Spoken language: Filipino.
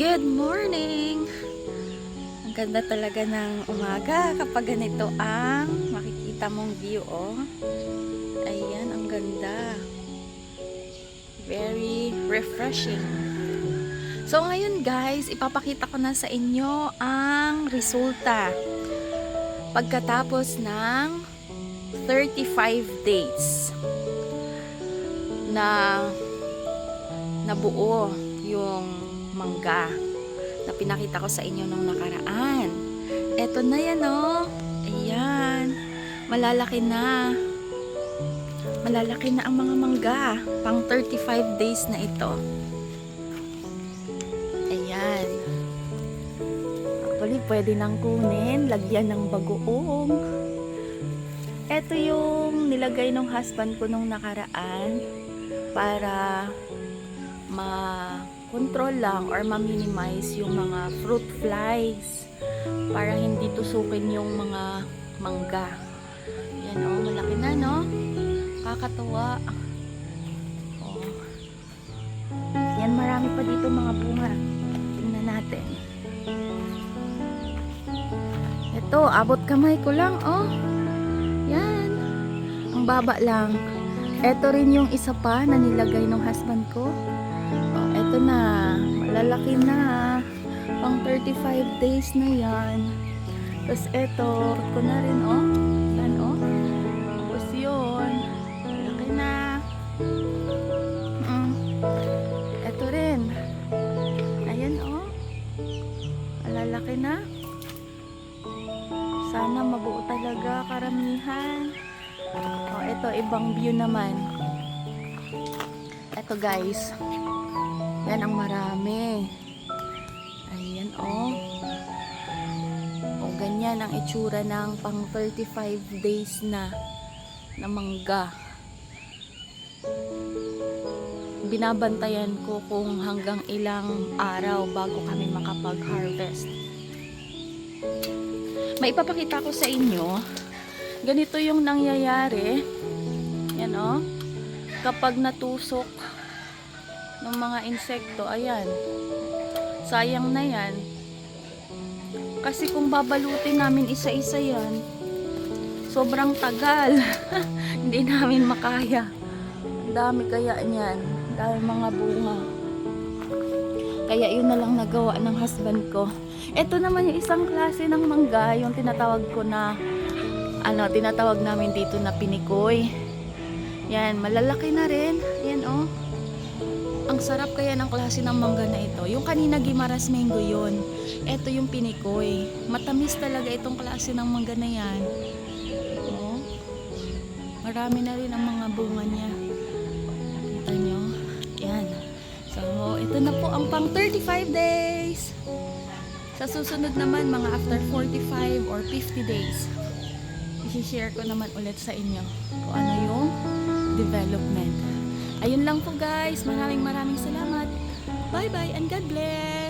Good morning! Ang ganda talaga ng umaga kapag ganito ang makikita mong view, oh. Ayan, ang ganda. Very refreshing. So ngayon guys, ipapakita ko na sa inyo ang resulta pagkatapos ng 35 days na nabuo yung mangga na pinakita ko sa inyo nung nakaraan. Eto na yan oh. Ayan. Malalaki na. Malalaki na ang mga mangga. Pang 35 days na ito. Ayan. Actually, pwede nang kunin. Lagyan ng bagoong. Ito yung nilagay ng husband ko nung nakaraan para ma-control lang or ma-minimize yung mga fruit flies para hindi tusukin yung mga mangga. Yan oh, malaki na no? Kakatuwa. Oh. Yan, marami pa dito mga bunga. Tingnan natin. Ito, abot kamay ko lang, oh. Yan. Ang baba lang. Ito rin yung isa pa na nilagay ng husband ko. Eto na. Malalaki na. Pang 35 days na yan. Tapos eto, ko na rin, oh. Yan, oh. Tapos yun. Malaki na. Mm. Malalaki na. Sana mabuo talaga karamihan. Oh, ito ibang view naman. Ito guys. Yan ang marami. Ayan oh. O ganyan ang itsura ng pang 35 days na na mangga. Binabantayan ko kung hanggang ilang araw bago kami makapag-harvest. May ipapakita ko sa inyo ganito yung nangyayari yan o kapag natusok ng mga insekto ayan. Sayang na yan. Kasi kung babalutin namin isa-isa yan sobrang tagal. Hindi namin makaya. Ang dami kaya niyan. Dahil mga bunga. Kaya yun na lang nagawa ng husband ko. Ito naman yung isang klase ng mangga yung tinatawag ko na ano, tinatawag namin dito na pinikoy. Yan, malalaki na rin. Yan, oh. Ang sarap kaya ng klase ng mangga na ito. Yung kanina Gimaras Mango yun. Ito yung pinikoy. Matamis talaga itong klase ng mangga na yan. Oh. Marami na rin ang mga bunga niya. Kita nyo? Yan. So, ito na po ang pang 35 days. Sa susunod naman, mga after 45 or 50 days, i-share ko naman ulit sa inyo kung ano yung development. Ayun lang po guys. Maraming maraming salamat. Bye bye and God bless.